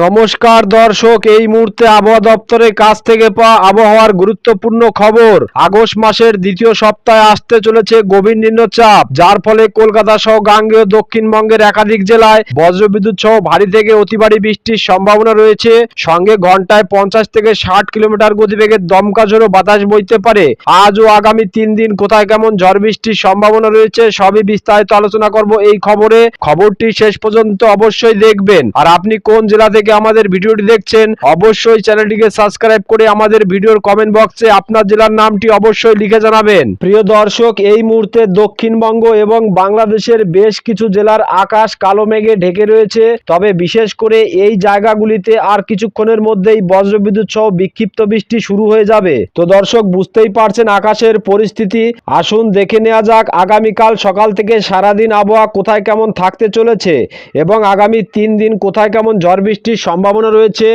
নমস্কার দর্শক, এই মুহূর্তে আবহাওয়া দপ্তরের কাছ থেকে পাওয়া আবহাওয়ার গুরুত্বপূর্ণ খবর। আগস্ট মাসের দ্বিতীয় সপ্তাহে আসতে চলেছে গভীর নিম্নচাপ, যার ফলে কলকাতা সহ গাঙ্গেয় দক্ষিণবঙ্গের একাধিক জেলায় বজ্রবিদ্যুৎ সহ ভারী থেকে অতি ভারী বৃষ্টির সম্ভাবনা রয়েছে। সঙ্গে ঘন্টায় পঞ্চাশ থেকে ষাট কিলোমিটার গতিবেগে দমকা ঝোড়ো বাতাস বইতে পারে। আজ ও আগামী তিন দিন কোথায় কেমন ঝড় বৃষ্টির সম্ভাবনা রয়েছে, সবই বিস্তারিত আলোচনা করব এই খবরে। খবরটি শেষ পর্যন্ত অবশ্যই দেখবেন। আর আপনি কোন জেলা আমাদের ভিডিওটি দেখছেন, অবশ্যই চ্যানেলটিকে সাবস্ক্রাইব করে আমাদের ভিডিওর কমেন্ট বক্সে আপনার জেলার নামটি অবশ্যই লিখে জানাবেন। প্রিয় দর্শক, এই মুহূর্তে দক্ষিণবঙ্গ এবং বাংলাদেশের বেশ কিছু জেলার আকাশ কালো মেঘে ঢেকে রয়েছে। তবে বিশেষ করে এই জায়গাগুলিতে আর কিছুক্ষণের মধ্যেই বজ্রবিদ্যুৎ সহ বিক্ষিপ্ত বৃষ্টি শুরু হয়ে যাবে। তো দর্শক, বুঝতেই পারছেন আকাশের পরিস্থিতি। আসুন দেখে নেওয়া যাক আগামীকাল সকাল থেকে সারাদিন আবহাওয়া কোথায় কেমন থাকতে চলেছে এবং আগামী তিন দিন কোথায় কেমন ঝড় বৃষ্টির সম্ভাবনা রয়েছে।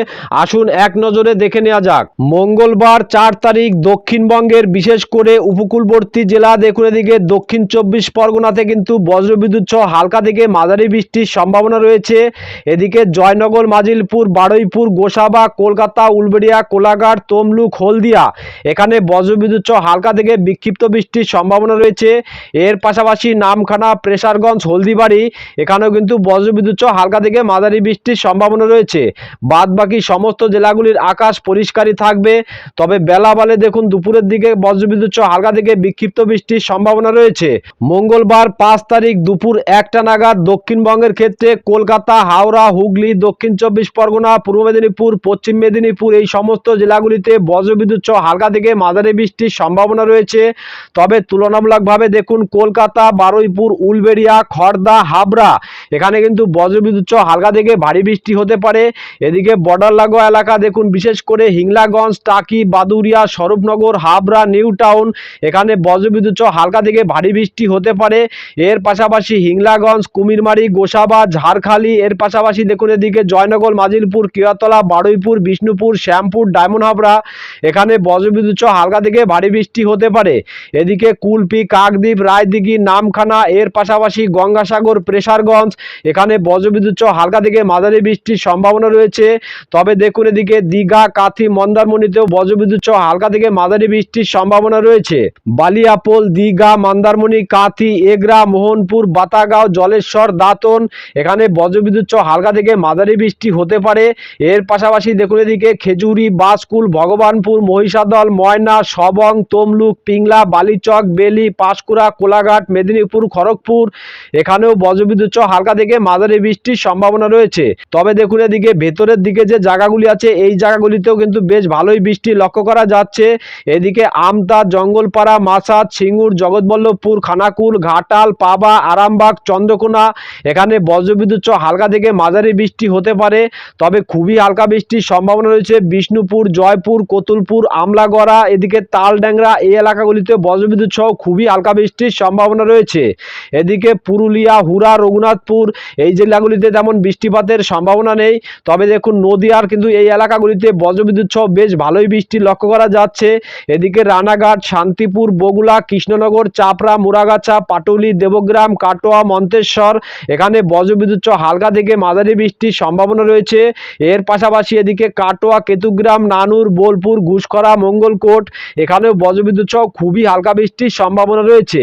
আসুন এক নজরে দেখে নেওয়া যাক। মঙ্গলবার চার তারিখ দক্ষিণবঙ্গের বিশেষ করে উপকূলবর্তী জেলা দেখুন এদিকে দক্ষিণ চব্বিশ পরগনাতে কিন্তু বজ্রবিদ্যুৎ সহ হালকা থেকে মাঝারি বৃষ্টির সম্ভাবনা রয়েছে। এদিকে জয়নগর, মাজিলপুর, বারুইপুর, গোসাবা, কলকাতা, উলবেড়িয়া, কোলাঘাট, তমলুক, হলদিয়া এখানে বজ্রবিদ্যুৎ সহ হালকা থেকে বিক্ষিপ্ত বৃষ্টির সম্ভাবনা রয়েছে। এর পাশাপাশি নামখানা, প্রেসারগঞ্জ, হলদিবাড়ি এখানেও কিন্তু বজ্রবিদ্যুৎ সহ হালকা থেকে মাঝারি বৃষ্টির সম্ভাবনা রয়েছে। বাদ বাকি সমস্ত জেলাগুলির আকাশ পরিষ্কারই থাকবে। তবে বেলা বালে দেখুন দুপুরের দিকে বজ্রবিদ্যুৎ হালকা থেকে বিক্ষিপ্ত বৃষ্টির সম্ভাবনা রয়েছে। মঙ্গলবার পাঁচ তারিখ দুপুর একটা নাগাদ দক্ষিণবঙ্গের ক্ষেত্রে কলকাতা, হাওড়া, হুগলি, দক্ষিণ চব্বিশ পরগনা, পূর্ব মেদিনীপুর, পশ্চিম মেদিনীপুর এই সমস্ত জেলাগুলিতে বজ্রবিদ্যুৎ হালকা থেকে মাঝারি বৃষ্টির সম্ভাবনা রয়েছে। তবে তুলনামূলকভাবে দেখুন কলকাতা, বারুইপুর, উলবেড়িয়া খড়দা হাবড়া এখানে কিন্তু বজ্রবিদ্যুৎ হালকা থেকে ভারী বৃষ্টি হতে পারে। এদিকে বর্ডার লাগোয়া এলাকা দেখুন, বিশেষ করে হিংলাগঞ্জ, টাকি বাদুরিয়া স্বরূপনগর হাবড়া, নিউ টাউন, এখানে বজ্রবিদ্যুৎ হালকা থেকে ভারী বৃষ্টি হতে পারে। এর পাশাপাশি হিংলাগঞ্জ, কুমিরমারি, গোসাবা, ঝাড়খালি, এর পাশাপাশি দেখুন এদিকে জয়নগর, মাজিলপুর কিয়াতলা বারুইপুর, বিষ্ণুপুর, শ্যামপুর, ডায়মন্ড হাবড়া, এখানে বজ্রবিদ্যুৎ হালকা থেকে ভারী বৃষ্টি হতে পারে। এদিকে কুলপি, কাকদ্বীপ, রায়দিঘি, নামখানা, এর পাশাপাশি গঙ্গাসাগর, প্রেসারগঞ্জ, এখানে বজ্রবিদ্যুৎ হালকা থেকে মাঝারি বৃষ্টির সম্ভাবনা রয়েছে। তবে দেখুন এদিকে দীঘা, কাথি, মন্দারমণিতেও বজ্রবিদ্যুৎ সহ হালকা থেকে মাঝারি বৃষ্টির সম্ভাবনা রয়েছে। বালিয়াপোল, দীঘা, মন্দারমণি, কাথি, এগরা, মোহনপুর, বাতাগাঁও, জলেশ্বর, দাঁতন এখানে বজ্রবিদ্যুৎ সহ হালকা থেকে মাঝারি বৃষ্টি হতে পারে। এর পাশাপাশি দেখুন এদিকে খেজুরি বাসকুল ভগবানপুর, মহিষাদল, ময়না, সবং, তমলুক, পিংলা, বালিচক, বেলি, পাঁশকুড়া, কোলাঘাট, মেদিনীপুর, খড়গপুর এখানেও বজ্রবিদ্যুৎ সহ হালকা থেকে মাঝারি বৃষ্টির সম্ভাবনা রয়েছে। তবে দেখুন এদিকে ভেতরের দিকে যে জায়গাগুলি আছে, এই জায়গাগুলিতেও কিন্তু বেশ ভালোই বৃষ্টি লক্ষ্য করা যাচ্ছে। এদিকে আমতা, জঙ্গলপাড়া মাসাদ সিঙ্গুর, জগৎবল্লভপুর, খানাকুল, ঘাটাল, পাবা, আরামবাগ, চন্দ্রকোনা, এখানে বজ্রবিদ্যুৎ হালকা থেকে মাঝারি বৃষ্টি হতে পারে। তবে খুবই হালকা বৃষ্টির সম্ভাবনা রয়েছে। বিষ্ণুপুর, জয়পুর, কতুলপুর, আমলাগড়া, এদিকে তালড্যাংরা এই এলাকাগুলিতে বজ্রবিদ্যুৎ সহ খুবই হালকা বৃষ্টির সম্ভাবনা রয়েছে। এদিকে পুরুলিয়া হুরা রঘুনাথপুর, এই জেলাগুলিতে তেমন বৃষ্টিপাতের সম্ভাবনা নেই। তবে দেখুন নদীয়ার কিন্তু এই এলাকাগুলিতে বজ্রবিদ্যুৎ সহ বেশ ভালোই বৃষ্টি লক্ষ্য করা যাচ্ছে। এদিকে রানাঘাট, শান্তিপুর বগুলা কৃষ্ণনগর, চাপড়া, মুরাগাছা, পাটুলি, দেবগ্রাম, কাটোয়া, মন্তেশ্বর, এখানে বজ্রবিদ্যুৎ সহ হালকা থেকে মাঝারি বৃষ্টির সম্ভাবনা রয়েছে। এর পাশাপাশি এদিকে কাটোয়া, কেতুগ্রাম, নানুর, বোলপুর ঘুষকরা মঙ্গলকোট, এখানেও বজ্রবিদ্যুৎ সহ খুবই হালকা বৃষ্টির সম্ভাবনা রয়েছে।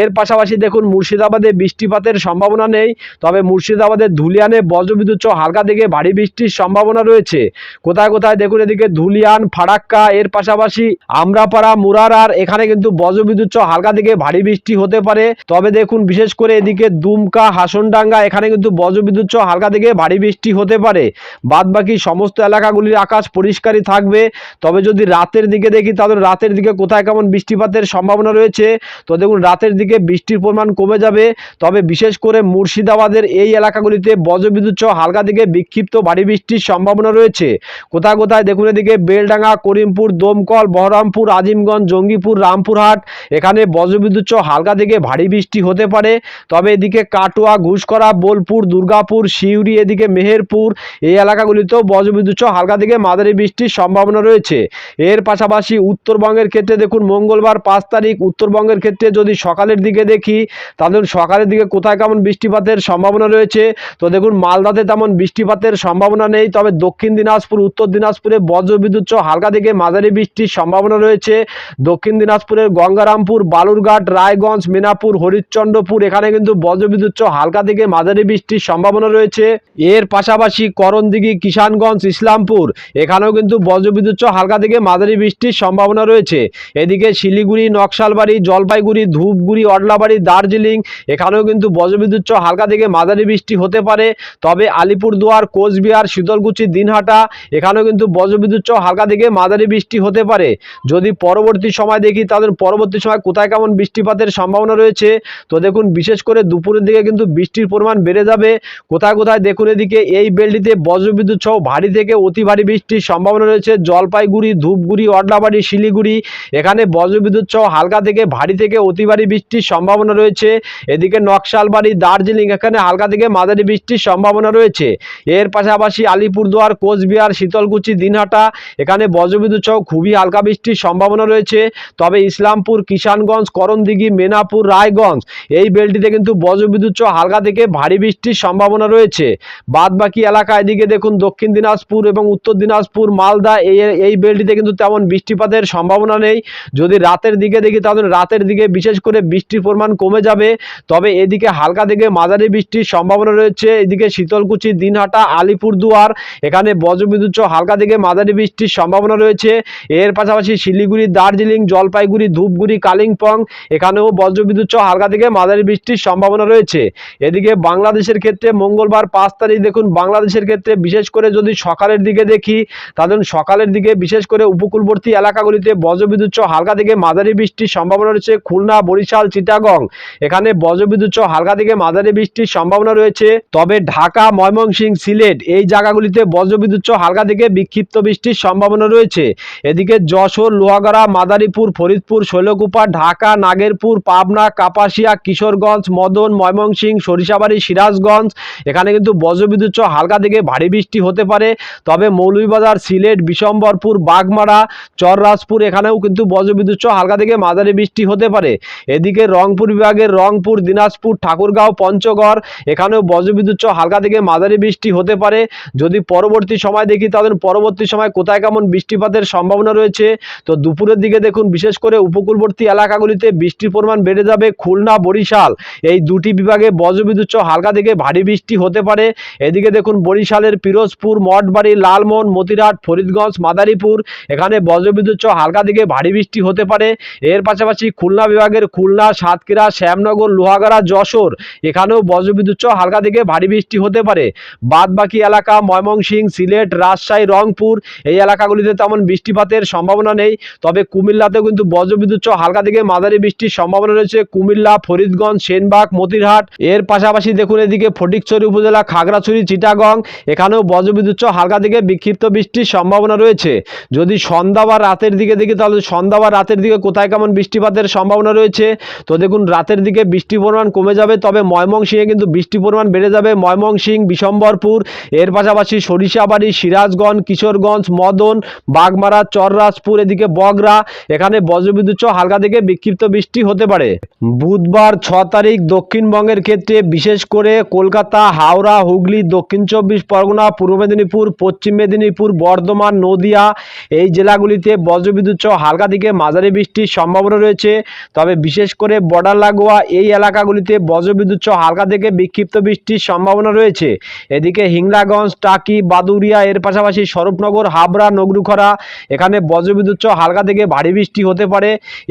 এর পাশাপাশি দেখুন মুর্শিদাবাদে বৃষ্টিপাতের সম্ভাবনা নেই। তবে মুর্শিদাবাদের ধুলিয়ানে বজ্রবিদ্যুৎ সহ হালকা থেকে ভারী বৃষ্টির সম্ভাবনা রয়েছে। কোথায় কোথায় দেখুন এদিকে ধুলিয়ান, ফারাক্কা, এর পাশাপাশি আমরাপাড়া মুরারার এখানে কিন্তু বজ্রবিদ্যুৎ সহ হালকা থেকে ভারী বৃষ্টি হতে পারে। তবে দেখুন বিশেষ করে এদিকে দুমকা, হাসনডাঙ্গা, এখানে কিন্তু বজ্রবিদ্যুৎ সহ হালকা থেকে ভারী বৃষ্টি হতে পারে। বাদ বাকি সমস্ত এলাকাগুলির আকাশ পরিষ্কারই থাকবে। তবে যদি রাতের দিকে দেখি, তাহলে রাতের দিকে কোথায় কেমন বৃষ্টিপাতের সম্ভাবনা রয়েছে? তো দেখুন রাতের দিকে বৃষ্টির পরিমাণ কমে যাবে। তবে বিশেষ করে মুর্শিদাবাদের এই এলাকাগুলিতে বজ্রবিদ্যুৎ সহ হালকা থেকে বিক্ষিপ্ত ভারী বৃষ্টির সম্ভাবনা রয়েছে। কোথায় কোথায় দেখুন এদিকে বেলডাঙ্গা, করিমপুর, দমকল, বহরমপুর, আজিমগঞ্জ, জঙ্গিপুর, রামপুরহাট, এখানে বজ্রবিদ্যুৎ হালকা থেকে ভারী বৃষ্টি হতে পারে। তবে এদিকে কাটোয়া ঘুষকরা বোলপুর, দুর্গাপুর, সিউড়ি, এদিকে মেহেরপুর, এই এলাকাগুলিতেও বজ্রবিদ্যুৎ হালকা থেকে মাঝারি বৃষ্টির সম্ভাবনা রয়েছে। এর পাশাপাশি উত্তরবঙ্গের ক্ষেত্রে দেখুন মঙ্গলবার পাঁচ তারিখ, উত্তরবঙ্গের ক্ষেত্রে যদি সকালের দিকে দেখি, তাহলে সকালের দিকে কোথায় কেমন বৃষ্টিপাতের সম্ভাবনা রয়েছে। তো দেখুন মালদাতে তেমন বৃষ্টিপাতের বৃষ্টিপাতের সম্ভাবনা নেই, তবে দক্ষিণ দিনাজপুর, উত্তর দিনাজপুরে বজ্রবিদ্যুৎ সহ হালকা থেকে মাঝারি বৃষ্টির সম্ভাবনা রয়েছে। দক্ষিণ দিনাজপুরের গঙ্গারামপুর, বালুরঘাট, রায়গঞ্জ, মিনাপুর, হরিশ্চন্দ্রপুর, এখানে কিন্তু বজ্রবিদ্যুৎ সহ হালকা থেকে মাঝারি বৃষ্টির সম্ভাবনা রয়েছে। এর পাশাপাশি করণদিঘি, কিষানগঞ্জ, ইসলামপুর, এখানেও কিন্তু বজ্রবিদ্যুৎ সহ হালকা থেকে মাঝারি বৃষ্টির সম্ভাবনা রয়েছে। এদিকে শিলিগুড়ি, নকশালবাড়ি, জলপাইগুড়ি, ধূপগুড়ি, অডলাবাড়ি, দার্জিলিং, এখানেও কিন্তু বজ্রবিদ্যুৎ সহ হালকা থেকে মাঝারি বৃষ্টি হতে পারে। তবে আলিপুরদুয়ার কোচবিহার, শীতলকুচি, দিনহাটা, এখানেও কিন্তু বজ্রবিদ্যুৎ সহ হালকা থেকে মাঝারি বৃষ্টি হতে পারে। যদি পরবর্তী সময় দেখি তাদের পরবর্তী সময় কোথায় কেমন বৃষ্টিপাতের সম্ভাবনা রয়েছে? তো দেখুন, বিশেষ করে দুপুরের দিকে কিন্তু বৃষ্টির পরিমাণ বেড়ে যাবে। কোথায় কোথায় দেখুন এদিকে, এই বেলটিতে বজ্রবিদ্যুৎ সহ ভারী থেকে অতি ভারী বৃষ্টির সম্ভাবনা রয়েছে। জলপাইগুড়ি, ধূপগুড়ি অডলাবাড়ি শিলিগুড়ি, এখানে বজ্রবিদ্যুৎ সহ হালকা থেকে ভারী থেকে অতি ভারী বৃষ্টির সম্ভাবনা রয়েছে। এদিকে নকশালবাড়ি, দার্জিলিং, এখানে হালকা থেকে মাঝারি বৃষ্টির সম্ভাবনা রয়েছে। এর পাশাপাশি আলিপুরদুয়ার, কোচবিহার, শীতলকুচি, দিনহাটা, এখানে বজ্রবিদ্যুৎ সহ খুবই হালকা বৃষ্টির সম্ভাবনা রয়েছে। তবে ইসলামপুর, কিষানগঞ্জ, করণদিঘি, মেনাপুর, রায়গঞ্জ এই বেলটিতে কিন্তু বজ্রবিদ্যুৎ সহ হালকা থেকে ভারী বৃষ্টির সম্ভাবনা রয়েছে। বাদ বাকি এলাকা এদিকে দেখুন, দক্ষিণ দিনাজপুর এবং উত্তর দিনাজপুর, মালদা এই এই বেলটিতে কিন্তু তেমন বৃষ্টিপাতের সম্ভাবনা নেই। যদি রাতের দিকে দেখি তাহলে রাতের দিকে বিশেষ করে বৃষ্টির পরিমাণ কমে যাবে। তবে এদিকে হালকা থেকে মাঝারি বৃষ্টির সম্ভাবনা রয়েছে। এদিকে শীতলকুচি, দিনহাটা আলিপুরদুয়ার। এখানে বজ্রবিদ্যুৎ সহ হালকা থেকে মাঝারি বৃষ্টির সম্ভাবনা রয়েছে। এর পাশাপাশি শিলিগুড়ি, দার্জিলিং, জলপাইগুড়ি, ধূপগুড়ি, কালিম্পং, এখানেও বজ্রবিদ্যুৎ সহ হালকা থেকে মাঝারি বৃষ্টির সম্ভাবনা রয়েছে। এদিকে বাংলাদেশের ক্ষেত্রে মঙ্গলবার পাঁচ তারিখ দেখুন, বাংলাদেশের ক্ষেত্রে বিশেষ করে যদি সকালের দিকে দেখি, তাহলে সকালের দিকে বিশেষ করে উপকূলবর্তী এলাকাগুলিতে বজ্রবিদ্যুৎ সহ হালকা থেকে মাঝারি বৃষ্টির সম্ভাবনা রয়েছে। খুলনা, বরিশাল, চিটাগং, এখানে বজ্রবিদ্যুৎ সহ হালকা থেকে মাঝারি বৃষ্টির সম্ভাবনা রয়েছে। তবে ঢাকা, ময়মনসিংহ, সিলেট এই জায়গাগুলিতে বজ্রবিদ্যুৎ হালকা থেকে বিক্ষিপ্ত বৃষ্টির সম্ভাবনা রয়েছে। এদিকে যশোর, লোহাগড়া, মাদারীপুর, ফরিদপুর, শৈলকুপা, ঢাকা, নাগেরপুর, পাবনা, কাপাসিয়া, কিশোরগঞ্জ, মদন, ময়মনসিংহ, সরিষাবাড়ি, সিরাজগঞ্জ, এখানে কিন্তু বজ্রবিদ্যুৎ হালকা থেকে ভারী বৃষ্টি হতে পারে। তবে মৌলভীবাজার, সিলেট, বিশম্বরপুর, বাগমারা, চররাজপুর, এখানেও কিন্তু বজ্রবিদ্যুৎ হালকা থেকে মাঝারি বৃষ্টি হতে পারে। এদিকে রংপুর বিভাগের রংপুর, দিনাজপুর, ঠাকুরগাঁও, পঞ্চগড়, এখানেও বজ্রবিদ্যুৎ হালকা থেকে মাঝারি বৃষ্টি হতে পারে। যদি পরবর্তী সময় দেখি, তাহলে পরবর্তী সময় কোথায় কেমন বৃষ্টিপাতের সম্ভাবনা রয়েছে? তো দুপুরের দিকে দেখুন, বিশেষ করে উপকূলবর্তী এলাকাগুলিতে বৃষ্টির পরিমাণ বেড়ে যাবে খুলনা, বরিশাল। এই দুটি বিভাগে বজ্রবিদ্যুৎ হালকা থেকে ভারী বৃষ্টি হতে পারে। এদিকে দেখুন, বরিশালের পিরোজপুর, মঠবাড়ি, লালমোহন মতিরাট ফরিদগঞ্জ, মাদারীপুর, এখানে বজ্রবিদ্যুৎ হালকা থেকে ভারী বৃষ্টি হতে পারে। এর পাশাপাশি খুলনা বিভাগের খুলনা, সাতক্ষীরা, শ্যামনগর, লোহাগাড়া, যশোর, এখানেও বজ্রবিদ্যুৎ হালকা থেকে ভারী বৃষ্টি হতে পারে। বাদ বাকি এলাকা, ময়মনসিংহ, সিলেট, রাজশাহী, রংপুর, এই এলাকাগুলিতে তেমন বৃষ্টিপাতের সম্ভাবনা নেই। তবে কুমিল্লাতেও কিন্তু বজ্রবিদ্যুৎ সহ হালকা থেকে মাঝারি বৃষ্টির সম্ভাবনা রয়েছে। কুমিল্লা, ফরিদগঞ্জ, সেনবাগ, মতিরহাট, এর পাশাপাশি দেখুন এদিকে ফটিকছড়ি উপজেলা, খাগড়াছড়ি, চিটাগং, এখানেও বজ্রবিদ্যুৎ সহ হালকা থেকে বিক্ষিপ্ত বৃষ্টির সম্ভাবনা রয়েছে। যদি সন্ধ্যা বা রাতের দিকে দেখি, তাহলে সন্ধ্যা বা রাতের দিকে কোথায় কেমন বৃষ্টিপাতের সম্ভাবনা রয়েছে? তো দেখুন, রাতের দিকে বৃষ্টির পরিমাণ কমে যাবে। তবে ময়মনসিংহে কিন্তু বৃষ্টির পরিমাণ বেড়ে যাবে। ময়মনসিংহ, বিশম্বরপুর এর পাশাপাশি সরিষাবাড়ি, সিরাজগঞ্জ, কিশোরগঞ্জ, মদন, বাগমারা, চররাজপুর, এদিকে বগরা, এখানে বজ্রবিদ্যুৎ হালকা থেকে বিক্ষিপ্ত বৃষ্টি হতে পারে। বুধবার ছ তারিখ দক্ষিণবঙ্গের ক্ষেত্রে বিশেষ করে কলকাতা, হাওড়া, হুগলি, দক্ষিণ চব্বিশ পরগনা, পূর্ব মেদিনীপুর, পশ্চিম মেদিনীপুর, বর্ধমান, নদিয়া এই জেলাগুলিতে বজ্রবিদ্যুৎ হালকা থেকে মাঝারি বৃষ্টির সম্ভাবনা রয়েছে। তবে বিশেষ করে বর্ডার লাগোয়া এই এলাকাগুলিতে বজ্রবিদ্যুৎ হালকা থেকে বিক্ষিপ্ত বৃষ্টির সম্ভাবনা রয়েছে। এদিকে হিংলাগঞ্জ টাকি বাদুরিয়া এর পাশাপাশি স্বরূপনগর, হাবড়া, নগরুখরা। এখানে বজ্রবিদ্যুৎ হালকা থেকে ভারী বৃষ্টি হতে পারে।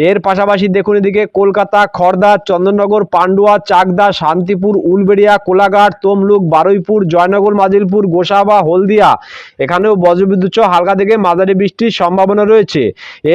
এর পাশাপাশি দেখুন এদিকে কলকাতা খড়দা চন্দননগর, পান্ডুয়া, চাকদা, শান্তিপুর, উলবেড়িয়া, কোলাঘাট, তমলুক, বারুইপুর, জয়নগর, মাজিলপুর, গোসাবা, হলদিয়া। এখানেও বজ্রবিদ্যুৎ হালকা থেকে মাঝারি বৃষ্টির সম্ভাবনা রয়েছে।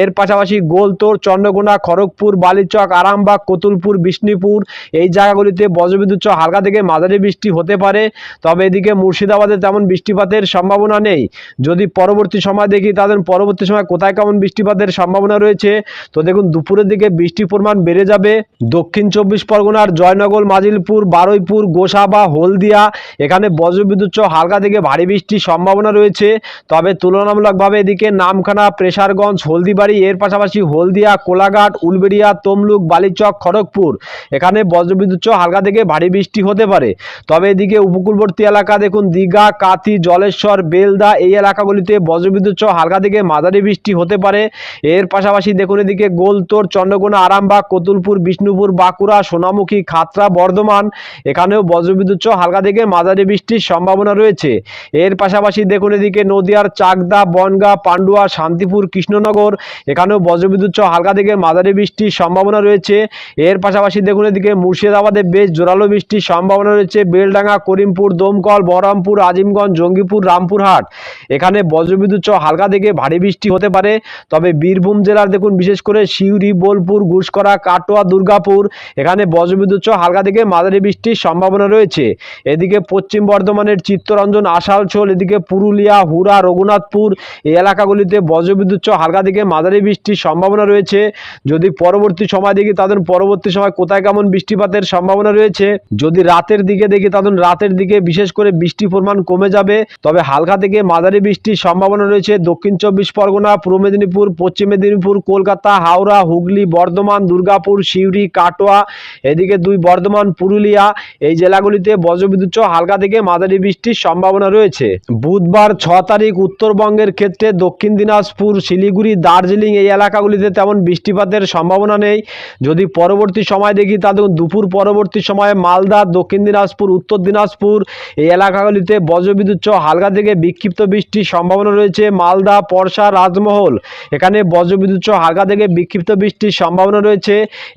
এর পাশাপাশি গোলতোর, চন্দ্রকোনা, খড়গপুর, বালিচক, আরামবাগ, কতুলপুর, বিষ্ণুপুর এই জায়গাগুলিতে বজ্রবিদ্যুৎ হালকা থেকে মাঝারি বৃষ্টি হতে পারে। তবে এদিকে মুর্শিদাবাদে তেমন বৃষ্টিপাতের সম্ভাবনা নেই। যদি পরবর্তী সময় দেখি তাদের পরবর্তী সময় কোথায় কেমন বৃষ্টিপাতের সম্ভাবনা রয়েছে? তো দেখুন, দুপুরের দিকে বৃষ্টির পরিমাণ বেড়ে যাবে। দক্ষিণ চব্বিশ পরগনার জয়নগর, মাজিলপুর, বারুইপুর, গোসাবা, হলদিয়া, এখানে বজ্রবিদ্যুৎ হালকা থেকে ভারী বৃষ্টির সম্ভাবনা রয়েছে। তবে তুলনামূলকভাবে এদিকে নামখানা, প্রেসারগঞ্জ, হলদিবাড়ি, এর পাশাপাশি হলদিয়া, কোলাঘাট, উলবেড়িয়া, তমলুক, বালিচক, খড়গপুর, এখানে বজ্রবিদ্যুৎ হালকা থেকে ভারী বৃষ্টি হতে পারে। তবে এদিকে উপকূলবর্তী এলাকা, দেখুন দীঘা কাতি জলেশ্বর, বেলদা এই এলাকাগুলিতে বজ্রবিদ্যুৎ সহ হালকা থেকে মাঝারি বৃষ্টি হতে পারে। এর পাশাপাশি দেখুন এদিকে গোলতোর, চন্দ্রকোনা, আরামবাগ, কতুলপুর, বিষ্ণুপুর, বাঁকুড়া, সোনামুখী খাতরা বর্ধমান এখানেও বজ্রবিদ্যুৎ সহ হালকা থেকে মাঝারি বৃষ্টির সম্ভাবনা রয়েছে। এর পাশাপাশি দেখুন এদিকে নদিয়ার চাকদা, বনগা, পান্ডুয়া, শান্তিপুর, কৃষ্ণনগর এখানেও বজ্রবিদ্যুৎ সহ হালকা থেকে মাঝারি বৃষ্টির সম্ভাবনা রয়েছে। এর পাশাপাশি দেখুন এদিকে মুর্শিদাবাদে বেশ জোরালো বৃষ্টির সম্ভাবনা রয়েছে। বেলডাঙ্গা, করিমপুর, দমকল বহরমপুর আজিমগঞ্জ, জঙ্গিপুর, রামপুরহাট। এখানে বজ্রবিদ্যুৎ সহ হালকা থেকে ভারী বৃষ্টি হতে পারে। তবে বীরভূম জেলার দেখুন, বিশেষ করে সিউড়ি, বোলপুর ঘুষকরা কাটোয়া, দুর্গাপুর, এখানে বজ্রবিদ্যুৎ সহ হালকা থেকে মাঝারি বৃষ্টির সম্ভাবনা রয়েছে। এদিকে পশ্চিম বর্ধমানের চিত্তরঞ্জন আসানসোল এদিকে পুরুলিয়া হুরা রঘুনাথপুর এই এলাকাগুলিতে বজ্রবিদ্যুৎ সহ হালকা থেকে মাঝারি বৃষ্টির সম্ভাবনা রয়েছে। যদি পরবর্তী সময় দেখি, তাদের পরবর্তী সময় কোথায় কেমন বৃষ্টিপাতের সম্ভাবনা রয়েছে। যদি রাতের দিকে দেখি, তাদের রাতের দিকে বিশেষ করে পরিমাণ কমে যাবে। তবে হালকা থেকে মাঝারি বৃষ্টির সম্ভাবনা রয়েছে। দক্ষিণ চব্বিশ পরগনা, পূর্ব মেদিনীপুর, পশ্চিম মেদিনীপুর, কলকাতা, হাওড়া, হুগলি, বর্ধমান, দুর্গাপুর, সিউড়ি, কাটোয়া, এদিকে দুই বর্ধমান, পুরুলিয়া, এই জেলাগুলিতে বজ্রবিদ্যুৎ হালকা থেকে মাঝারি বৃষ্টির সম্ভাবনা রয়েছে। বুধবার ছ তারিখ উত্তরবঙ্গের ক্ষেত্রে দক্ষিণ দিনাজপুর, শিলিগুড়ি, দার্জিলিং এই এলাকাগুলিতে তেমন বৃষ্টিপাতের সম্ভাবনা নেই। যদি পরবর্তী সময় দেখি তাদের দুপুর পরবর্তী সময়ে মালদা, দক্ষিণ দিনাজপুর, উত্তর দিনাজপুর এই এলাকাগুলিতে বজ্রবিদ্যুৎ সহ হালকা থেকে বিক্ষিপ্ত বৃষ্টির সম্ভাবনা রয়েছে মালদা পরশা রাজমহল। এখানে বজ্রবিদ্যুৎ সহ হালকা থেকে বিক্ষিপ্ত বৃষ্টির সম্ভাবনা রয়েছে।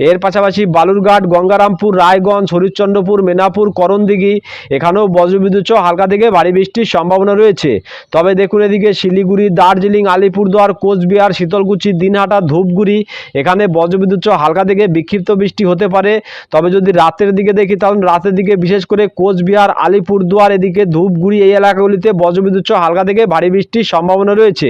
এর পাশাপাশি বালুরঘাট, গঙ্গারামপুর, রায়গঞ্জ, হরিশ্চন্দ্রপুর, মেনাপুর, করণদিঘি, এখানেও বজ্রবিদ্যুৎ সহ হালকা থেকে ভারী বৃষ্টির সম্ভাবনা রয়েছে। তবে দেখুন এদিকে শিলিগুড়ি, দার্জিলিং, আলিপুরদুয়ার, কোচবিহার, শীতলকুচি, দিনহাটা, ধূপগুড়ি, এখানে বজ্রবিদ্যুৎ সহ হালকা থেকে বিক্ষিপ্ত বৃষ্টি হতে পারে। তবে যদি রাতের দিকে দেখি, তাহলে রাতের দিকে বিশেষ করে কোচবিহার, আলিপুরদুয়ার এদিকে ধূপগুড়ি এই এলাকাগুলিতে বজ্রবিদ্যুৎ হালকা থেকে ভারী বৃষ্টির সম্ভাবনা রয়েছে।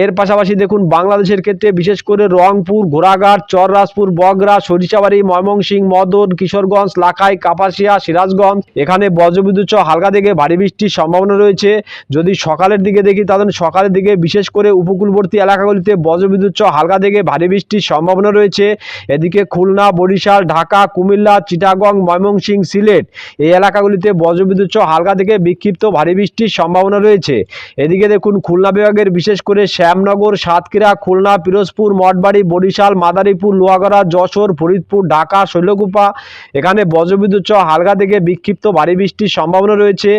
এর পাশাপাশি দেখুন, বাংলাদেশের ক্ষেত্রে বিশেষ করে রংপুর, ঘোড়াঘাট, চররাজপুর, বগরা, সরিষাবাড়ি, ময়মনসিংহ, মদন, কিশোরগঞ্জ, লাখাই, কাপাসিয়া, সিরাজগঞ্জ, এখানে বজ্রবিদ্যুৎ হালকা থেকে ভারী বৃষ্টির সম্ভাবনা রয়েছে। যদি সকালের দিকে দেখি, তাহলে সকালের দিকে বিশেষ করে উপকূলবর্তী এলাকাগুলিতে বজ্রবিদ্যুৎ হালকা থেকে ভারী বৃষ্টির সম্ভাবনা রয়েছে। এদিকে খুলনা, বরিশাল, ঢাকা, কুমিল্লা, চিটাগং, ময়মনসিংহ, সিলেট এই এলাকাগুলিতে বজ্রবিদ্যুৎ হালকা থেকে বিক্ষিপ্ত ভারী বৃষ্টির সম্ভাবনা রয়েছে। এদিকে দেখুন, খুলনা বিভাগের বিশেষ করে শ্যামনগর, সাতক্ষীরা, খুলনা, পিরোজপুর, মঠবাড়ি, বরিশাল, মাদারীপুর, লোহাগড়া, যশোর, ফরিদপুর, ঢাকা, শৈলকুপা, এখানে বজ্রবিদ্যুৎ সহ হালকা থেকে বিক্ষিপ্ত ভারী বৃষ্টির সম্ভাবনা রয়েছে।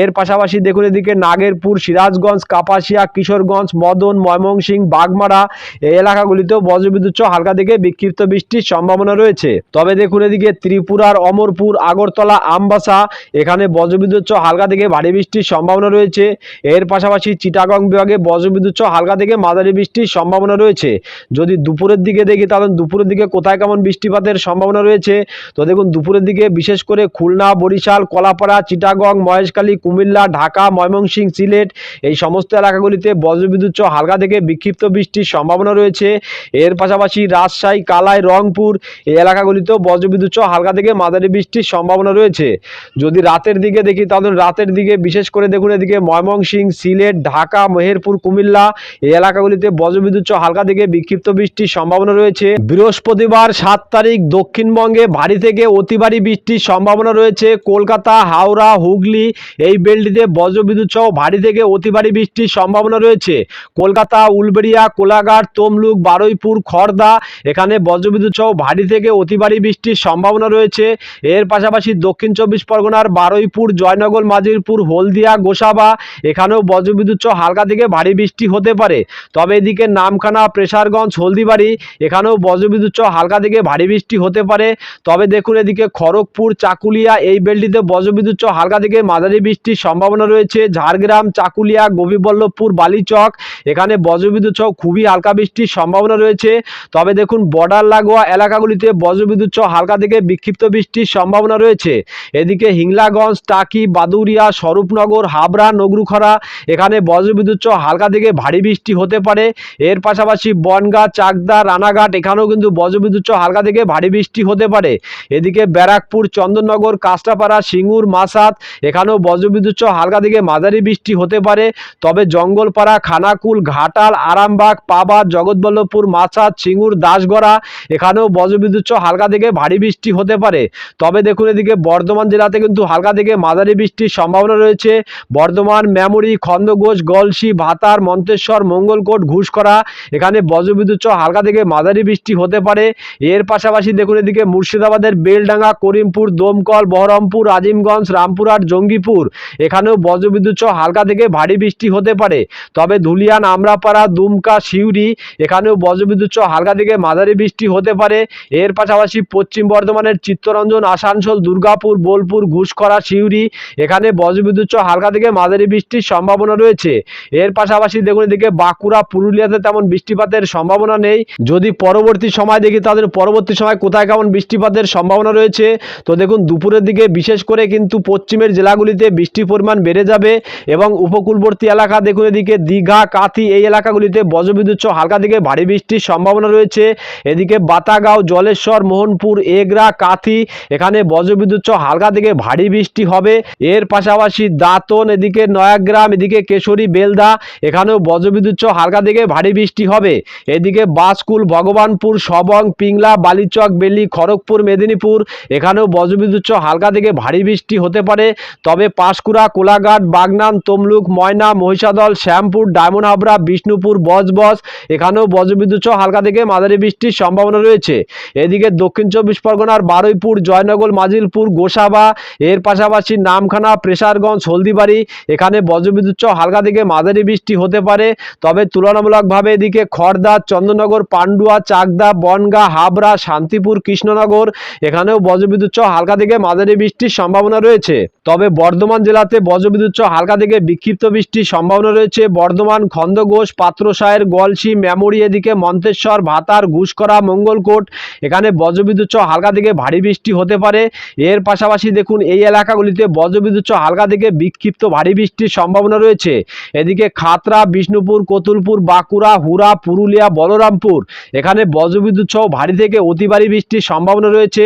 এর পাশাপাশি দেখুন, এদিকে নাগেরপুর, সিরাজগঞ্জ, কাপাসিয়া, কিশোরগঞ্জ, মদন, ময়মনসিংহ, বাগমারা এই এলাকাগুলিতেও বজ্রবিদ্যুৎ সহ হালকা থেকে বিক্ষিপ্ত বৃষ্টির সম্ভাবনা রয়েছে। তবে দেখুন, এদিকে ত্রিপুরার অমরপুর, আগরতলা, আমবাসা, এখানে বজ্রবিদ্যুৎ সহ হালকা থেকে ভারী বৃষ্টির সম্ভাবনা রয়েছে। এর পাশাপাশি চিটাগং বিভাগে বজ্রবিদ্যুৎ সহ হালকা থেকে মাঝারি বৃষ্টির সম্ভাবনা রয়েছে। যদি দুপুরের দিকে দেখি, তাহলে দুপুরের দিকে কোথায় কেমন বৃষ্টিপাতের সম্ভাবনা রয়েছে? তো দেখুন, দুপুরের দিকে বিশেষ করে খুলনা, বরিশাল, কলাপাড়া, চিটাগং, মহেশখালী, কুমিল্লা, ঢাকা, ময়মনসিংহ, সিলেট এই সমস্ত এলাকাগুলিতে বজ্রবিদ্যুৎ সহ হালকা থেকে বিক্ষিপ্ত বৃষ্টির সম্ভাবনা রয়েছে। এর পাশাপাশি রাজশাহী, কালাই, রংপুর এই এলাকাগুলিতেও বজ্রবিদ্যুৎ সহ হালকা থেকে মাঝারি বৃষ্টির সম্ভাবনা রয়েছে। যদি রাতের দিকে দেখি, তাহলে রাতের দিকে, বিশেষ করে দেখুন এদিকে ময়মনসিংহ সিলেট, ঢাকা, মেহেরপুর, কুমিল্লা, এই এলাকাগুলিতে বজ্রবিদ্যুৎ হালকা থেকে বিক্ষিপ্ত বৃষ্টির সম্ভাবনা রয়েছে। বৃহস্পতিবার সাত তারিখ দক্ষিণবঙ্গে ভারী থেকে অতি ভারী বৃষ্টির সম্ভাবনা রয়েছে। কলকাতা, হাওড়া, হুগলি এই বেল্টিতে বজ্রবিদ্যুৎ সহ ভারী থেকে অতি ভারী বৃষ্টির সম্ভাবনা রয়েছে। কলকাতা, উলবেড়িয়া, কোলাঘাট, তমলুক, বারুইপুর খড়দা এখানে বজ্রবিদ্যুৎ সহ ভারী থেকে অতি ভারী বৃষ্টির সম্ভাবনা রয়েছে। এর পাশাপাশি দক্ষিণ চব্বিশ পরগনার বারুইপুর, জয়নগর মাজিরপুর হলদিয়া, গোসাবা, এখানেও বজ্রবিদ্যুৎ সহ হালকা থেকে ভারী বৃষ্টি হতে পারে। তবে এদিকে নামখানা, প্রেসারগঞ্জ, হলদিবাড়ি, এখানেও বজ্রবিদ্যুৎ সহ হালকা থেকে ভারী বৃষ্টি হতে পারে। তবে দেখুন এদিকে খড়গপুর, চাকুলিয়া, এই বেলটিতে বজ্রবিদ্যুৎ সহ হালকা থেকে মাঝারি বৃষ্টির সম্ভাবনা রয়েছে। ঝাড়গ্রাম, চাকুলিয়া গোপীবল্লভপুর বালিচক, এখানে বজ্রবিদ্যুৎ সহ খুবই হালকা বৃষ্টির সম্ভাবনা রয়েছে। তবে দেখুন বর্ডার লাগোয়া এলাকাগুলিতে বজ্রবিদ্যুৎ সহ হালকা থেকে বিক্ষিপ্ত বৃষ্টির সম্ভাবনা রয়েছে। এদিকে হিংলাগঞ্জ, টাকি, বাদুরিয়া স্বরূপনগর, হাবড়া, নগরুখরা, এখানে বজ্রবিদ্যুৎ সহ হালকা থেকে ভারী বৃষ্টি হতে পারে। এর পাশাপাশি বনগা, চাকদা, রানাঘাট, এখানেও কিন্তু বজ্রবিদ্যুৎ সহ হালকা থেকে ভারী বৃষ্টি হতে পারে। এদিকে ব্যারাকপুর, চন্দননগর কাস্টাপাড়া সিঙ্গুর মাসাত এখানেও বজ্রবিদ্যুৎ সহ হালকা থেকে মাঝারি বৃষ্টি হতে পারে। তবে জঙ্গলপাড়া, খানাকুল, ঘাটাল, আরামবাগ পাবাদ জগৎবল্লভপুর মাসাত সিঙ্গুর, দাসগড়া, এখানেও বজ্রবিদ্যুৎ সহ হালকা থেকে ভারী বৃষ্টি হতে পারে। তবে দেখুন এদিকে বর্ধমান জেলাতে কিন্তু হালকা থেকে মাঝারি বৃষ্টির সম্ভাবনা রয়েছে। বর্ধমান, মেমরি খন্দঘোষ গলসি, ভাতার, মন্তেশ্বর, মঙ্গলকোট ঘুষকরা এখানে বজ্রবিদ্যুৎ সহ হালকা থেকে মাঝারি বৃষ্টি হতে পারে। এর পাশাপাশি দেখুন এদিকে মুর্শিদাবাদের বেলডাঙ্গা, করিমপুর, দমকল, বহরমপুর, আজিমগঞ্জ, রামপুরহাট, জঙ্গিপুর, এখানেও বজ্রবিদ্যুৎ সহ হালকা থেকে ভারী বৃষ্টি হতে পারে। তবে ধুলিয়ান, আমরাপাড়া, দুমকা, সিউড়ি, এখানেও বজ্রবিদ্যুৎ সহ হালকা থেকে মাঝারি বৃষ্টি হতে পারে। এর পাশাপাশি পশ্চিম বর্ধমানের চিত্তরঞ্জন, আসানসোল, দুর্গাপুর, বোলপুর ঘুষকরা সিউড়ি, এখানে বজ্রবিদ্যুৎ সহ হালকা থেকে মাঝারি বৃষ্টির সম্ভাবনা রয়েছে। এর পাশাপাশি দেখুন এদিকে বাঁকুড়া, পুরুলিয়াতে তেমন বৃষ্টিপাতের সম্ভাবনা নেই। যদি পরবর্তী সময় দেখি তাদের পরবর্তী সময় কোথায় কেমন বৃষ্টিপাতের সম্ভাবনা রয়েছে? তো দেখুন, দুপুরের দিকে বিশেষ করে কিন্তু পশ্চিমের জেলাগুলিতে বৃষ্টির পরিমাণ বেড়ে যাবে এবং উপকূলবর্তী এলাকা, দেখুন এদিকে দীঘা, কাথি, এই এলাকাগুলিতে বজ্রবিদ্যুৎ সহ হালকা থেকে ভারী বৃষ্টির সম্ভাবনা রয়েছে। এদিকে বাতাগাঁও, জলেশ্বর, মোহনপুর, এগরা, কাথি, এখানে বজ্রবিদ্যুৎ সহ হালকা থেকে ভারী বৃষ্টি হবে। এর পাশাপাশি দাঁতন, এদিকে নয়াগ্রাম, এদিকে কেশরী, বেলদা, এখানেও বজ্রবিদ্যুৎ সহ হালকা থেকে ভারী বৃষ্টি হবে। এদিকে বাসকুল, ভগবানপুর, সবং, পিংলা, বালিচক বেলি খড়গপুর, মেদিনীপুর, এখানেও বজ্রবিদ্যুৎ সহ হালকা থেকে ভারী বৃষ্টি হতে পারে। তবে পাঁশকুড়া, কোলাঘাট, বাগনান, তমলুক, ময়না, মহিষাদল, শ্যামপুর, ডায়মন্ড হাবড়া, বিষ্ণুপুর বজবজ এখানেও বজ্রবিদ্যুৎ সহ হালকা থেকে মাঝারি বৃষ্টির সম্ভাবনা রয়েছে। এদিকে দক্ষিণ চব্বিশ পরগনার বারুইপুর, জয়নগর, মাজিলপুর, গোসাবা, এর পাশাপাশি নামখানা প্রেসারগঞ্জ হলদিবাড়ি, এখানে বজ্রবিদ্যুৎ সহ হালকা থেকে মাঝারি বৃষ্টি হতে পারে। তবে তুলনামূলকভাবে এদিকে খড়দা, চন্দননগর, পান্ডুয়া, চাকদা, বনগা, হাবড়া, শান্তিপুর, কৃষ্ণনগর, এখানেও বজ্রবিদ্যুৎ সহ হালকা থেকে মাঝারি বৃষ্টির সম্ভাবনা রয়েছে। তবে বর্ধমান জেলাতে বজ্রবিদ্যুৎ সহ হালকা থেকে বিক্ষিপ্ত বৃষ্টির সম্ভাবনা রয়েছে। বর্ধমান খন্দঘোষ পাত্রসায়ের গলসি মেমরি এদিকে মন্তেশ্বর, ভাতার, ঘুষকরা, মঙ্গলকোট, এখানে বজ্রবিদ্যুৎ সহ হালকা থেকে ভারী বৃষ্টি হতে পারে। এর পাশাপাশি দেখুন, এই এলাকাগুলিতে বজ্রবিদ্যুৎ সহ হালকা থেকে বিক্ষিপ্ত ভারী বৃষ্টির সম্ভাবনা রয়েছে। এদিকে খাতরা বিষ্ণুপুর, কতুলপুর, বাঁকুড়া হুরা পুরুলিয়া, বলরামপুর, এখানে বজ্রবিদ্যুৎ সহ ভারী থেকে অতি ভারী বৃষ্টির সম্ভাবনা রয়েছে।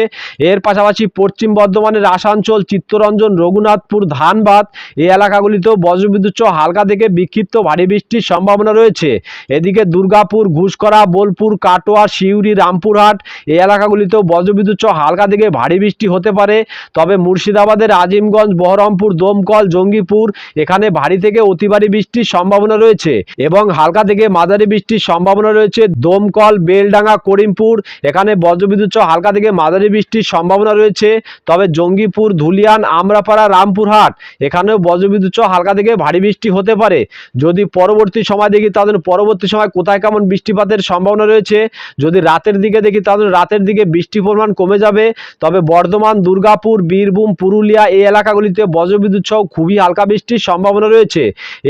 এর পাশাপাশি পশ্চিম বর্ধমানের আসানসোল, চিত্তরঞ্জন, রঘুনাথপুর, ধানবাদ এই এলাকাগুলিতেও বজ্রবিদ্যুৎ সহ হালকা থেকে বিক্ষিপ্ত ভারী বৃষ্টির সম্ভাবনা রয়েছে। এদিকে দুর্গাপুর, ঘুষকরা, বোলপুর, কাটোয়া, সিউড়ি, রামপুরহাট এই এলাকাগুলিতেও বজ্রবিদ্যুৎ সহ হালকা থেকে ভারী বৃষ্টি হতে পারে। তবে মুর্শিদাবাদের আজিমগঞ্জ, বহরমপুর দমকল, জঙ্গিপুর, এখানে ভারী থেকে অতি ভারী বৃষ্টির সম্ভাবনা রয়েছে এবং হালকা থেকে মাঝারি বৃষ্টির সম্ভাবনা রয়েছে। দমকল, বেলডাঙ্গা, করিমপুর, এখানে বজ্রবিদ্যুৎ হালকা থেকে মাঝারি বৃষ্টির সম্ভাবনা রয়েছে। তবে জঙ্গিপুর, ধুলিয়ান, আমরাপাড়া, রামপুরহাট, এখানেও বজ্রবিদ্যুৎ হালকা থেকে ভারী বৃষ্টি হতে পারে। যদি পরবর্তী সময় দেখি তাদের পরবর্তী সময় কোথায় কেমন বৃষ্টিপাতের সম্ভাবনা রয়েছে। যদি রাতের দিকে দেখি তাদের রাতের দিকে বৃষ্টির পরিমাণ কমে যাবে। তবে বর্ধমান, দুর্গাপুর, বীরভূম, পুরুলিয়া এই এলাকাগুলিতে বজ্রবিদ্যুৎ সহ খুবই হালকা বৃষ্টির সম্ভাবনা রয়েছে।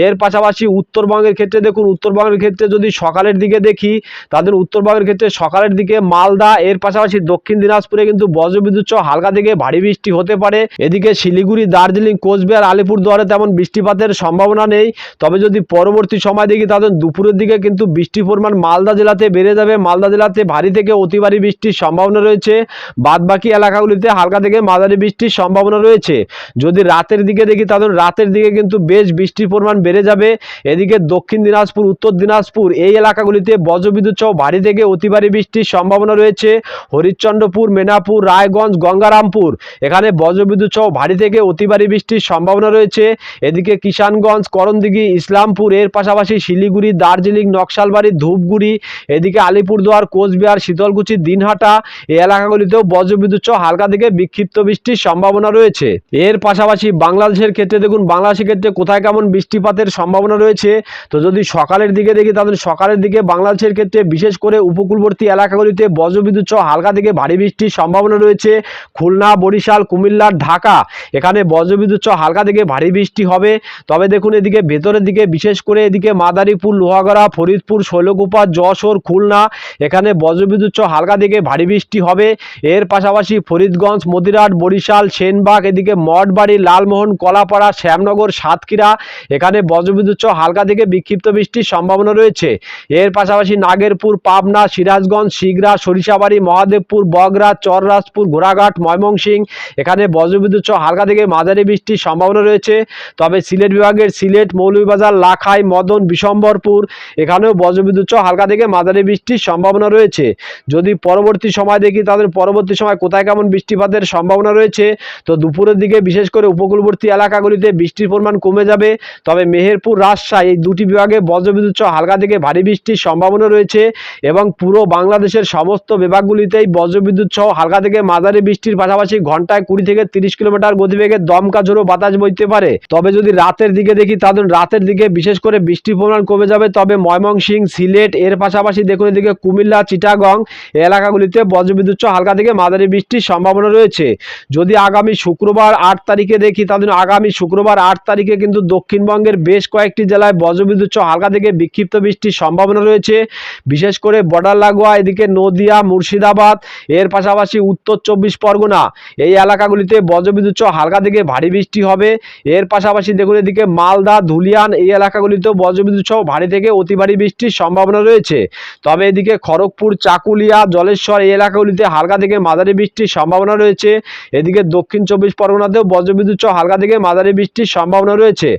এর পাশাপাশি উত্তরবঙ্গের ক্ষেত্রে দেখুন, উত্তরবঙ্গের ক্ষেত্রে যদি সকালের দিকে দেখি, তাদের উত্তরবঙ্গের ক্ষেত্রে সকালের দিকে মালদা, এর পাশাপাশি দক্ষিণ দিনাজপুরে কিন্তু বজ্রবিদ্যুৎ সহ হালকা থেকে ভারী বৃষ্টি হতে পারে। এদিকে শিলিগুড়ি, দার্জিলিং, কোচবিহার, আলিপুরদুয়ারে তেমন বৃষ্টিপাতের সম্ভাবনা নেই। তবে যদি পরবর্তী সময় দেখি, তাদের দুপুরের দিকে কিন্তু বৃষ্টির পরিমাণ মালদা জেলাতে বেড়ে যাবে। মালদা জেলাতে ভারী থেকে অতি ভারী বৃষ্টির সম্ভাবনা রয়েছে। বাদবাকি এলাকাগুলিতে হালকা থেকে মাঝারি বৃষ্টির সম্ভাবনা রয়েছে। যদি রাতের দিকে দেখি তাদের রাতের দিকে কিন্তু বেশ বৃষ্টির পরিমাণ বেড়ে যাবে। এদিকে দক্ষিণ দিনাজপুর, উত্তর দিনাজপুর এই এলাকাগুলিতে বজ্রবিদ্যুৎ সহ ভারী থেকে অতি ভারী বৃষ্টির সম্ভাবনা রয়েছে। হরিশ্চন্দ্রপুর, মেনাপুর, রায়গঞ্জ, গঙ্গারামপুর এখানে বজ্রবিদ্যুৎ সহ ভারী থেকে অতি ভারী বৃষ্টির সম্ভাবনা রয়েছে। এদিকে কিষানগঞ্জ, করণদিঘি, ইসলামপুর এর পাশাপাশি শিলিগুড়ি, দার্জিলিং, নকশালবাড়ি, ধূপগুড়ি এদিকে আলিপুরদুয়ার, কোচবিহার, শীতলকুচি, দিনহাটা এই এলাকাগুলিতেও বজ্রবিদ্যুৎ সহ হালকা থেকে বিক্ষিপ্ত বৃষ্টির সম্ভাবনা রয়েছে। এর পাশাপাশি বাংলাদেশের ক্ষেত্রে দেখুন, বাংলাদেশের ক্ষেত্রে কোথায় কেমন বৃষ্টিপাতের সম্ভাবনা রয়েছে? তো যদি সকালের দিকে দেখি, তাহলে সকালের দিকে বাংলাদেশের ক্ষেত্রে বিশেষ করে উপকূলবর্তী এলাকাগুলিতে বজ্রবিদ্যুৎ সহ হালকা থেকে ভারী বৃষ্টির সম্ভাবনা রয়েছে। খুলনা, বরিশাল, কুমিল্লা, ঢাকা, এখানে বজ্রবিদ্যুৎ সহ হালকা থেকে ভারী বৃষ্টি হবে। তবে দেখুন, এদিকে ভেতরের দিকে, বিশেষ করে এদিকে মাদারীপুর, লোহাগড়া, ফরিদপুর, শৈলকুপা, যশোর, খুলনা, এখানে বজ্রবিদ্যুৎ সহ হালকা থেকে ভারী বৃষ্টি হবে। এর পাশাপাশি ফরিদগঞ্জ, মতিরাট, বরিশাল, সেনবাগ, এদিকে মঠবাড়ি, লালমোহন কলাপাড়া, শ্যামনগর, সাতক্ষীরা, এখানে বজ্রবিদ্যুৎ হালকা থেকে বিক্ষিপ্ত বৃষ্টির সম্ভাবনা রয়েছে। এর পাশাপাশি নাগেরপুর, পাবনা, সিরাজগঞ্জ শিগরা সরিষাবাড়ি, মহাদেবপুর, বগরা, চররাজপুর, ঘোড়াঘাট, ময়মনসিংহ, এখানে বজ্রবিদ্যুৎ হালকা থেকে মাঝারি বৃষ্টির সম্ভাবনা রয়েছে। তবে সিলেট বিভাগের সিলেট, মৌলভীবাজার, লাখাই, মদন, বিশম্বরপুর, এখানেও বজ্রবিদ্যুৎ হালকা থেকে মাঝারি বৃষ্টির সম্ভাবনা রয়েছে। যদি পরবর্তী সময় দেখি তাদের পরবর্তী সময় কোথায় কেমন বৃষ্টিপাতের সম্ভাবনা রয়েছে, তো দুপুরের দিকে বিশেষ করে উপকূল দূরবর্তী এলাকাগুলিতে বৃষ্টির পরিমাণ কমে যাবে। তবে মেহেরপুর, রাজশাহী এই দুটি বিভাগে বজ্রবিদ্যুৎ সহ হালকা থেকে ভারী বৃষ্টির সম্ভাবনা রয়েছে এবং পুরো বাংলাদেশের সমস্ত বিভাগগুলিতেই বজ্রবিদ্যুৎ সহ হালকা থেকে মাঝারি বৃষ্টির পাশাপাশি ঘন্টায় কুড়ি থেকে তিরিশ কিলোমিটার গতিবেগে দমকা ঝোড়ো বাতাস বইতে পারে। তবে যদি রাতের দিকে দেখি তাহলে রাতের দিকে বিশেষ করে বৃষ্টির পরিমাণ কমে যাবে। তবে ময়মনসিংহ সিলেট, এর পাশাপাশি দেখুন এদিকে কুমিল্লা, চিটাগং এলাকাগুলিতে বজ্রবিদ্যুৎ সহ হালকা থেকে মাঝারি বৃষ্টির সম্ভাবনা রয়েছে। যদি আগামী শুক্রবার আট তারিখে দেখি তাহলে আগামী শুক্রবার আট তারিখে কিন্তু দক্ষিণবঙ্গের বেশ কয়েকটি জেলায় বজ্রবিদ্যুৎ সহ হালকা থেকে বিক্ষিপ্ত বৃষ্টির সম্ভাবনা রয়েছে। বিশেষ করে বর্ডার লাগোয়া, এদিকে নদিয়া, মুর্শিদাবাদ, এর পাশাপাশি উত্তর চব্বিশ পরগনা। এই এলাকাগুলিতে বজ্রবিদ্যুৎ সহ হালকা থেকে ভারী বৃষ্টি হবে। এর পাশাপাশি দেখুন এদিকে মালদা, ধুলিয়ান, এই এলাকাগুলিতেও বজ্রবিদ্যুৎ সহ ভারী থেকে অতি ভারী বৃষ্টির সম্ভাবনা রয়েছে। তবে এদিকে খড়গপুর, চাকুলিয়া, জলেশ্বর এই এলাকাগুলিতে হালকা থেকে মাঝারি বৃষ্টির সম্ভাবনা রয়েছে। এদিকে দক্ষিণ চব্বিশ পরগনাতেও বজ্রবিদ্যুৎ সহ হালকা থেকে মাঝারি বৃষ্টির সম্ভাবনা রয়েছে।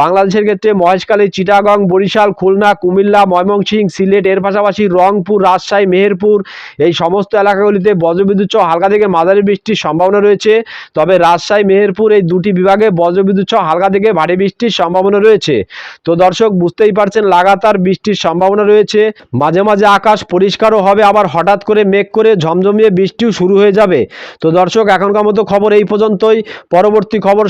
বাংলাদেশের ক্ষেত্রে মহেশখালী, চিটাগং, বরিশাল, খুলনা, কুমিল্লা, ময়মনসিংহ, সিলেট, এর পাশাপাশি রংপুর, রাজশাহী, মেহেরপুর এই সমস্ত এলাকাগুলিতে বজ্রবিদ্যুৎ সহ হালকা থেকে মাঝারি বৃষ্টির সম্ভাবনা রয়েছে। তবে রাজশাহী, মেহেরপুর এই দুটি বিভাগে বজ্রবিদ্যুৎ সহ হালকা থেকে ভারী বৃষ্টির সম্ভাবনা রয়েছে। তো দর্শক, বুঝতেই পারছেন লাগাতার বৃষ্টির সম্ভাবনা রয়েছে। মাঝে মাঝে আকাশ পরিষ্কারও হবে, আবার হঠাৎ করে মেঘ করে ঝমঝমিয়ে বৃষ্টিও শুরু হয়ে যাবে। তো দর্শক, এখনকার মতো খবর এই পর্যন্তই। পরবর্তী খবর